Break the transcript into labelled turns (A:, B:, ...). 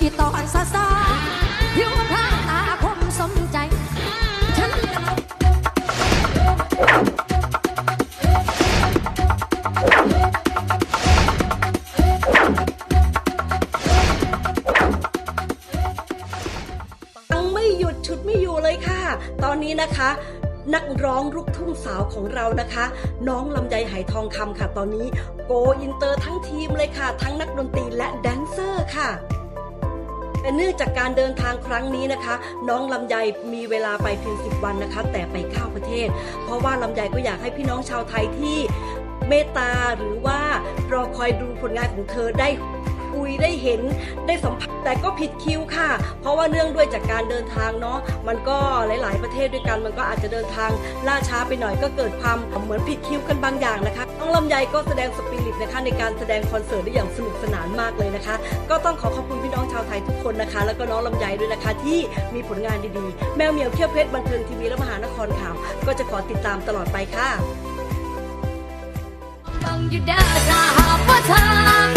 A: อีตอนซาซาผิวทางตาคมสมใจ ฉัน
B: ยังไม่หยุดชุดไม่อยู่เลยค่ะ ตอนนี้นะคะ นักร้องลูกทุ่งสาวของเรานะคะ น้องลำไยไหทองคำค่ะ ตอนนี้โกอินเตอร์ทั้งทีมเลยค่ะ ทั้งนักดนตรีและแดนเซอร์ค่ะ เนื่องจากการเดินทางครั้งนี้นะคะ น้องลำไยมีเวลาไปเพียง 10 วันนะคะ แต่ไปเข้าประเทศ เพราะว่าลำไยก็อยากให้พี่น้องชาวไทยที่เมตตาหรือว่ารอคอยดูผลงานของเธอได้คุยได้เห็นได้สัมผัสแต่ก็ผิดคิวค่ะ เพราะว่าเนื่องด้วยจากการเดินทางเนาะมันก็หลาย ๆ ประเทศด้วยกันมันก็อาจจะเดินทางล่าช้าไปหน่อยก็เกิดความเหมือนผิดคิวกันบางอย่างนะคะน้องลำไยก็แสดงสปิริตนะคะในการแสดงคอนเสิร์ตได้อย่างสนุกสนานมากเลยนะคะ ก็ต้องขอขอบคุณ น้องชาวไทยทุกคนนะคะ แล้วก็น้องลำไยด้วยนะคะ ที่มีผลงานดีๆ แมวเหมียวเขี้ยวเพชรบันเทิงทีวีและมหานครข่าว ก็จะขอติดตามตลอดไปค่ะ
A: ฟังอยู่เด้อถ้าหากว่าทาง